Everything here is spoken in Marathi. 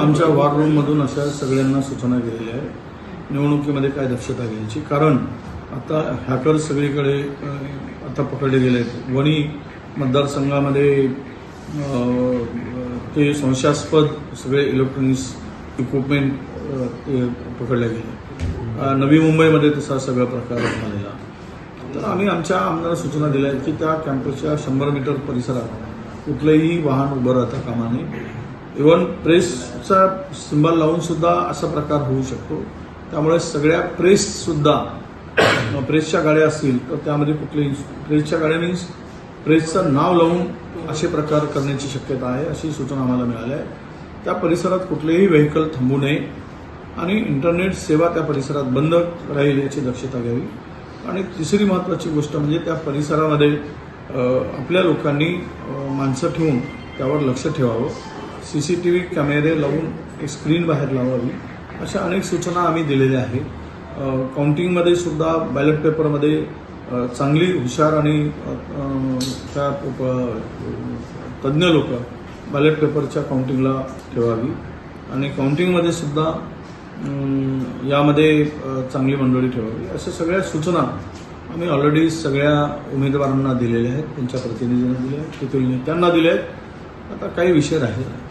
आमच्या वॉर रूममधून अशा सगळ्यांना सूचना केलेल्या आहेत. निवडणुकीमध्ये काय दक्षता घ्यायची? कारण आता हॅकर सगळीकडे आता पकडले गेले आहेत. वणी मतदारसंघामध्ये ते संशयास्पद सगळे इलेक्ट्रॉनिक्स इक्विपमेंट ते पकडले गेले. नवी मुंबईमध्ये तसा सगळा प्रकार झालेला. तर आम्ही आमच्या आमदार सूचना दिल्या आहेत की त्या कॅम्पसच्या शंभर मीटर परिसरात कुठलंही वाहन उभं राहता कामा नये. इव्हन प्रेसचा सिंबल लावून सुद्धा असा प्रकार होऊ शकतो. त्यामुळे सगळ्या प्रेस सुद्धा प्रेसच्या गाड्या असतील तर त्यामध्ये कुठलेही प्रेसच्या गाड्या मीन्स प्रेसचं नाव लावून असे प्रकार करण्याची शक्यता आहे अशी सूचना आम्हाला मिळाल्या आहे. त्या परिसरात कुठलेही व्हेकल थांबू नये आणि इंटरनेट सेवा त्या परिसरात बंद राहील याची दक्षता घ्यावी. आणि तिसरी महत्त्वाची गोष्ट म्हणजे त्या परिसरामध्ये आपल्या लोकांनी माणसं ठेवून त्यावर लक्ष ठेवावं. सी सी टी व्ही कॅमेरे लावून एक स्क्रीन बाहेर लावावी अशा अनेक सूचना आम्ही दिलेल्या आहेत. काउंटिंगमध्ये सुद्धा बॅलेट पेपरमध्ये चांगली हुशार आणि त्या प- तज्ज्ञ लोक बॅलेट पेपरच्या काउंटिंगला ठेवावी. आणि काउंटिंगमध्ये सुद्धा यामध्ये चांगली मंडळी ठेवावी. अशा सगळ्या सूचना आम्ही ऑलरेडी सगळ्या उमेदवारांना दिलेल्या आहेत. त्यांच्या प्रतिनिधींना दिल्या आहेत. तेथील नेत्यांना दिल्या आहेत. आता काही विषय राहिले.